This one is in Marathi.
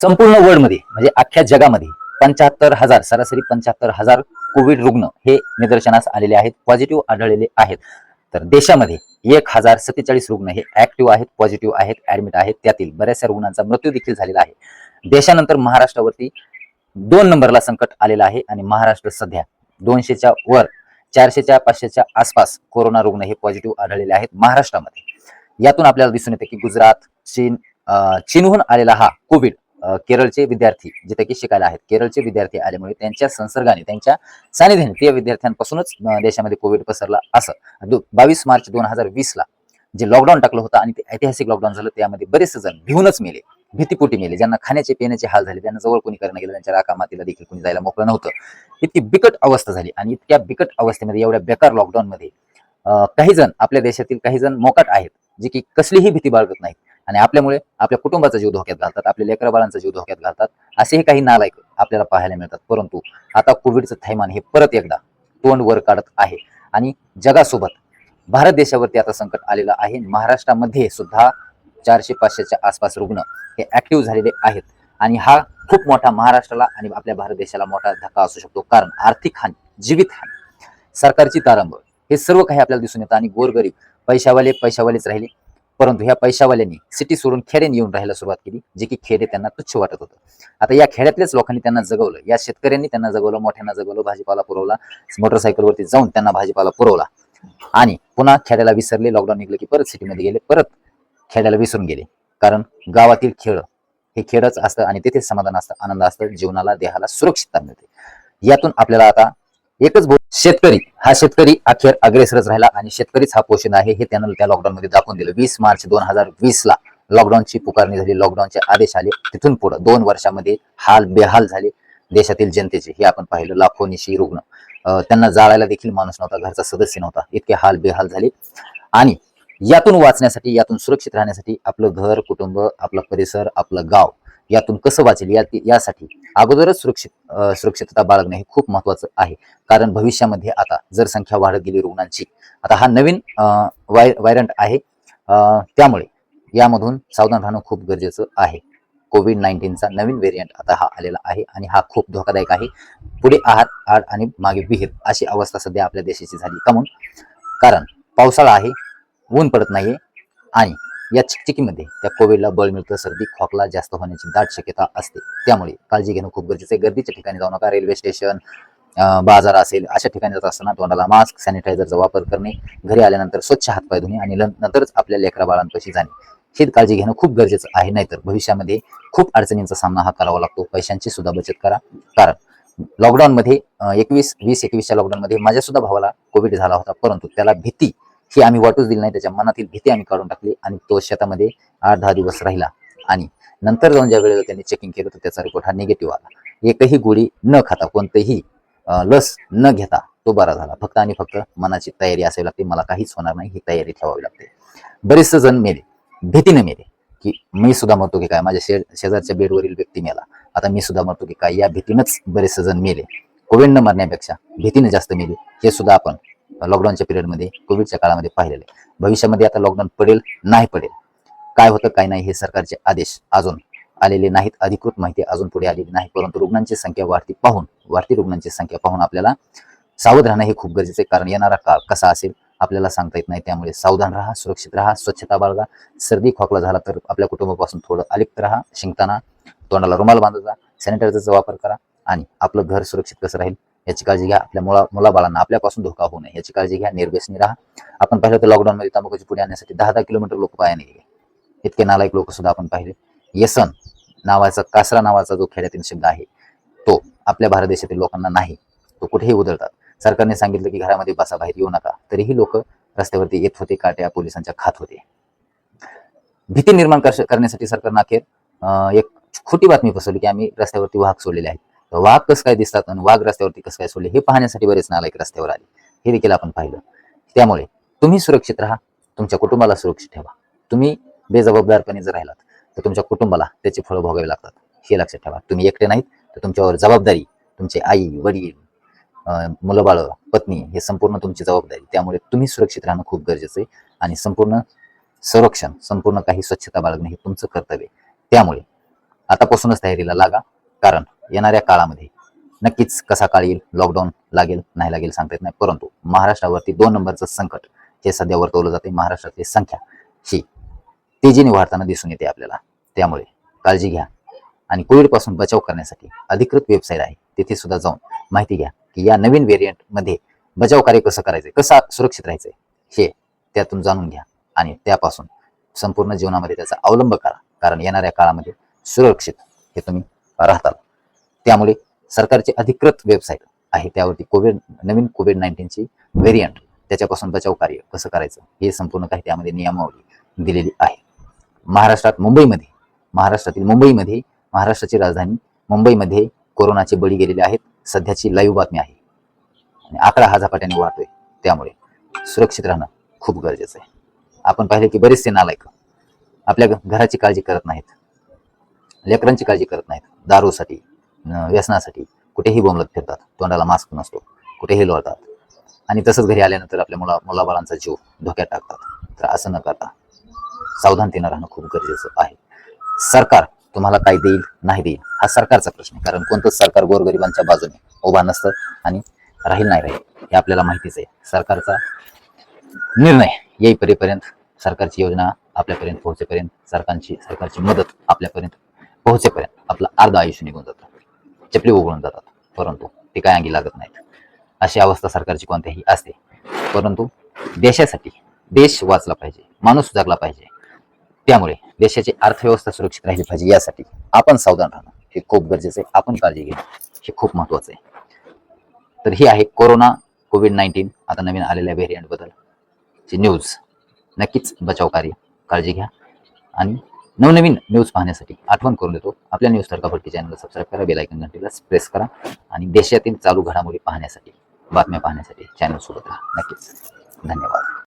संपूर्ण वर्ल्डमध्ये म्हणजे अख्ख्या जगामध्ये पंच्याहत्तर हजार सरासरी पंच्याहत्तर हजार कोविड रुग्ण हे निदर्शनास आलेले आहेत पॉझिटिव्ह आढळलेले आहेत. तर देशामध्ये एक हजार सत्तेचाळीस रुग्ण हे ऍक्टिव्ह आहेत पॉझिटिव्ह आहेत ऍडमिट आहेत. त्यातील बऱ्याचशा रुग्णांचा मृत्यू देखील झालेला आहे. देशानंतर महाराष्ट्रावरती दोन नंबरला संकट आलेलं आहे आणि महाराष्ट्र सध्या दोनशेच्या वर चारशेच्या पाचशेच्या आसपास कोरोना रुग्ण हे पॉझिटिव्ह आढळलेले आहेत महाराष्ट्रामध्ये. यातून आपल्याला दिसून येते की गुजरात चीन चीनहून आलेला हा कोविड केरळचे विद्यार्थी जिथे की शिकायला आहेत. केरळचे विद्यार्थी आल्यामुळे त्यांच्या संसर्गाने त्यांच्या सानिध्याने त्या विद्यार्थ्यांपासूनच देशामध्ये कोविड पसरला असं. बावीस मार्च दोन हजार वीसला जे लॉकडाऊन टाकलं होतं आणि ते ऐतिहासिक लॉकडाऊन झालं त्यामध्ये बरेच जण भिवूनच मेले भीतीपोटी मेले. ज्यांना खाण्याचे पिण्याचे हाल झाले त्यांना जवळ कोणी करणं गेलं त्यांच्या राका मातीला देखील कोणी जायला मोकळं नव्हतं. इतकी बिकट अवस्था झाली आणि इतक्या बिकट अवस्थेमध्ये एवढ्या बेकार लॉकडाऊनमध्ये काही जण आपल्या देशातील काही जण मोकाट आहेत जे की कसलीही भीती बाळगत नाहीत. आणि आपल्यामुळे आपल्या कुटुंबाचा जीव धोक्यात घालतात आपल्या लेकरबाळांचा जीव धोक्यात घालतात असेही काही नालायक आपल्याला पाहायला मिळतात. परंतु आता कोविडचं थैमान हे परत एकदा तोंड वर काढत आहे. आणि जगासोबत भारत देशावरती आता संकट आलेलं आहे. महाराष्ट्रामध्ये सुद्धा चारशे पाचशेच्या आसपास रुग्ण हे ऍक्टिव्ह झालेले आहेत. आणि हा खूप मोठा महाराष्ट्राला आणि आपल्या भारत देशाला मोठा धक्का असू शकतो. कारण आर्थिक हानी जीवित हानी सरकारची तारंब हे सर्व काही आपल्याला दिसून येतं. आणि गोरगरीब पैशावाले पैशावालेच राहिले. परंतु ह्या पैशावाल्यांनी सिटी सोडून खेड्याने येऊन राहायला सुरुवात केली जे की खेडे त्यांना तुच्छ वाटत होतं. आता या खेड्यातल्याच लोकांनी त्यांना जगवलं. या शेतकऱ्यांनी त्यांना जगवलं मोठ्यांना जगवलं भाजीपाला पुरवला मोटरसायकलवरती जाऊन त्यांना भाजीपाला पुरवला. आणि पुन्हा खेड्याला विसरले लॉकडाऊन निघलं की परत सिटीमध्ये गेले परत खेड्याला विसरून गेले. कारण गावातील खेळ हे खेळच असतं आणि तिथे समाधान असतं आनंद असतं जीवनाला देहाला सुरक्षितता मिळते. यातून आपल्याला आता एकच शेतकरी हा शेतकरी अखेर अग्रेसरच राहिला आणि शेतकरीच हा पोषण आहे हे त्यानं त्या लॉकडाऊनमध्ये दाखवून दिलं. वीस मार्च दोन हजार वीस ला लॉकडाऊनची पुकारणी झाली. लॉकडाऊनचे आदेश आले. तिथून पुढे दोन वर्षामध्ये हाल बेहाल झाले देशातील जनतेचे. हे आपण पाहिलं. लाखो निशी रुग्ण त्यांना जाळायला देखील माणूस नव्हता. घरचा सदस्य नव्हता. इतके हाल बेहाल झाले. आणि यातून वाचण्यासाठी यातून सुरक्षित राहण्यासाठी आपलं घर कुटुंब आपला परिसर आपलं गाव यातून कसं वाचेल? या यासाठी अगोदरच सुरक्षित सुरक्षितता बाळगणे हे खूप महत्वाचं आहे. कारण भविष्यामध्ये आता जर संख्या वाढत गेली रुग्णांची आता हा नवीन वाय व्हायरंट आहे. त्यामुळे यामधून सावधान राहणं खूप गरजेचं आहे. कोविड नाईन्टीनचा नवीन व्हेरियंट आता हा आलेला आहे आणि हा खूप धोकादायक आहे. पुढे आहात आड आणि मागे विहीर अशी अवस्था सध्या आपल्या देशाची झाली. का म्हणून? कारण पावसाळा आहे ऊन पडत नाहीये आणि या चिकचिकीमध्ये त्या कोविडला बळ मिळतं सर्दी खोकला जास्त होण्याची दाट शक्यता असते. त्यामुळे काळजी घेणं खूप गरजेचं आहे. गर्दीच्या ठिकाणी जाऊ नका रेल्वे स्टेशन बाजार असेल अशा ठिकाणी जात असताना तोंडाला मास्क सॅनिटायझरचा वापर करणे घरी आल्यानंतर स्वच्छ हातपाय धुणे आणि नंतरच आपल्या लेकरा बाळांपाशी जाणे. ही काळजी घेणं खूप गरजेचं आहे. नाहीतर भविष्यामध्ये खूप अडचणींचा सामना हा करावा लागतो. पैशांची सुद्धा बचत करा. कारण लॉकडाऊनमध्ये एकवीस वीस एकवीसच्या लॉकडाऊनमध्ये माझ्यासुद्धा माझ्या सुद्धा भावाला कोविड झाला होता. परंतु त्याला भीती ही आम्ही वाटूच दिली नाही त्याच्या मनातील भीती आम्ही काढून टाकली आणि तो शेतामध्ये आठ दहा दिवस राहिला. आणि नंतर जाऊन ज्या वेळेला त्यांनी चेकिंग केलं तर त्याचा रिपोर्ट हा निगेटिव्ह आला. एकही गोळी न खाता कोणतंही लस न घेता तो बरा झाला. फक्त आणि फक्त मनाची तयारी असावी लागते मला काहीच होणार नाही ही तयारी ठेवावी लागते. बरेचसे जण मेले भीतीने मेले की मी सुद्धा मरतो की काय? माझ्या शे शेजारच्या बेडवरील व्यक्ती मेला. आता मी सुद्धा मरतो की काय? या भीतीनंच बरेचसे जण मेले. कोविड न मरण्यापेक्षा भीतीने जास्त मेले. हे सुद्धा आपण लॉकडाऊनच्या पिरियडमध्ये कोविडच्या काळामध्ये पाहिलेलं आहे. भविष्यामध्ये आता लॉकडाऊन पडेल नाही पडेल? काय होतं काय नाही हे सरकारचे आदेश अजून आलेले नाहीत. अधिकृत माहिती अजून पुढे आलेली नाही परंतु रुग्णांची संख्या वाढती पाहून वाढती रुग्णांची संख्या पाहून आपल्याला सावध राहणं हे खूप गरजेचं आहे. कारण येणारा काळ कसा असेल आपल्याला सांगता येत नाही. त्यामुळे सावधान राहा सुरक्षित राहा स्वच्छता बाळगा. सर्दी खोकला झाला तर आपल्या कुटुंबापासून थोडं अलिप्त राहा. शिंकताना तोंडाला रुमाल बांधायचा सॅनिटायझरचा वापर करा आणि आपलं घर सुरक्षित कसं राहील याची काळजी घ्या. आपल्या मुला मुलाबाळांना आपल्यापासून धोका होऊ नये. याची काळजी घ्या. निर्व्यसनी राहा. आपण पाहिलं तर लॉकडाऊन मध्ये तंबाखूची पुढे आणण्यासाठी दहा दहा किलोमीटर लोक पायाने गेले इतके नालायक लोक सुद्धा आपण पाहिले. येसन नावाचा कासरा नावाचा जो खेड्यातील शब्द आहे तो आपल्या भारत देशातील लोकांना नाही. तो कुठेही उधळतात. सरकारने सांगितलं की घरामध्ये बसा बाहेर येऊ नका. तरीही लोक रस्त्यावरती येत होते काट्या पोलिसांच्या खात होते. भीती निर्माण करण्यासाठी सरकारनं अखेर एक खोटी बातमी फसवली की आम्ही रस्त्यावरती वाहक सोडलेले आहेत. वाघ कसं काय दिसतात आणि वाघ रस्त्यावरती कसं काय सोडले हे पाहण्यासाठी बरेच नालायक रस्त्यावर आले. हे देखील आपण पाहिलं. त्यामुळे तुम्ही सुरक्षित राहा तुमच्या कुटुंबाला सुरक्षित ठेवा. तुम्ही बेजबाबदारपणे जर राहिलात तर तुमच्या कुटुंबाला त्याची फळं भोगावी लागतात. हे लक्षात ठेवा. तुम्ही एकटे नाहीत तर तुमच्यावर जबाबदारी तुमचे आई वडील मुलंबाळं मुलं पत्नी हे संपूर्ण तुमची जबाबदारी. त्यामुळे तुम्ही सुरक्षित राहणं खूप गरजेचं आहे. आणि संपूर्ण संरक्षण संपूर्ण काही स्वच्छता बाळगणं हे तुमचं कर्तव्य त्यामुळे आतापासूनच तयारीला लागा कारण येणाऱ्या काळामध्ये नक्कीच कसा काळ येईल लॉकडाऊन लागेल नाही लागेल सांगता येत नाही. परंतु महाराष्ट्रावरती दोन नंबरचं संकट हे सध्या वर्तवलं जाते महाराष्ट्रातली संख्या ही तेजीने वाढताना दिसून येते आपल्याला. त्यामुळे काळजी घ्या आणि कोविडपासून बचाव करण्यासाठी अधिकृत वेबसाईट आहे. तिथे सुद्धा जाऊन माहिती घ्या की या नवीन व्हेरियंटमध्ये बचाव कार्य कसं करायचं कसा सुरक्षित राहायचंय हे त्यातून जाणून घ्या आणि त्यापासून संपूर्ण जीवनामध्ये त्याचा अवलंब करा. कारण येणाऱ्या काळामध्ये सुरक्षित हे तुम्ही राहताल. त्यामुळे सरकारची अधिकृत वेबसाईट आहे. त्यावरती कोविड नवीन कोविड नाईन्टीनची व्हेरियंट त्याच्यापासून बचाव कार्य कसं करायचं हे संपूर्ण काही त्यामध्ये नियमावली दिलेली आहे. महाराष्ट्रात मुंबईमध्ये महाराष्ट्रातील मुंबईमध्ये महाराष्ट्राची राजधानी मुंबईमध्ये कोरोनाचे बळी गेलेले आहेत. सध्याची लाईव्ह बातमी आहे. आणि आकडा हा झपाट्याने वाढतोय. त्यामुळे सुरक्षित राहणं खूप गरजेचं आहे. आपण पाहिले की बरेचसे नालायक आपल्या घराची काळजी करत नाहीत. लेकरांची काळजी करत नाहीत. दारूसाठी व्यसनासाठी कुठेही बोंबलत फिरतात. तोंडाला मास्क नसतो. कुठेही लोळतात. आणि तसंच घरी आल्यानंतर आपल्या मुला मुलाबाळांचा जीव धोक्यात टाकतात. तर असं न करता सावधानतेनं राहणं खूप गरजेचं आहे. सरकार तुम्हाला काय देईल नाही देईल हा सरकारचा प्रश्न आहे. कारण कोणतंच सरकार गोरगरिबांच्या बाजूने उभा नसतं आणि राहील नाही राहील हे आपल्याला माहितीच आहे. सरकारचा निर्णय येईपर्यंत सरकारची योजना आपल्यापर्यंत पोहोचेपर्यंत सरकारची सरकारची मदत आपल्यापर्यंत पोहोचेपर्यंत आपलं अर्ध आयुष्य निघून जातं. चपली उघडून जातात. परंतु ते काय अंगी लागत नाहीत. अशी अवस्था सरकारची कोणत्याही असते. परंतु देशासाठी देश वाचला पाहिजे माणूस जगला पाहिजे. त्यामुळे देशाची अर्थव्यवस्था सुरक्षित राहिली पाहिजे यासाठी आपण सावधान राहणं हे खूप गरजेचं आहे. आपण काळजी घेणं हे खूप महत्वाचं आहे. तर ही आहे कोरोना कोविड नाईन्टीन आता नवीन आलेल्या व्हेरियंटबद्दल ची न्यूज नक्कीच बचाव कार्य काळजी घ्या आणि नवनवीन न्यूज पाहण्यासाठी आठवण करून देतो. आपल्या न्यूज तडकाफडकी चॅनलला सबस्क्राईब करा बेलायकन घंटीला प्रेस करा आणि देशातील चालू घडामोडी पाहण्यासाठी बातम्या पाहण्यासाठी चॅनल सोबत राहा. नक्कीच. धन्यवाद.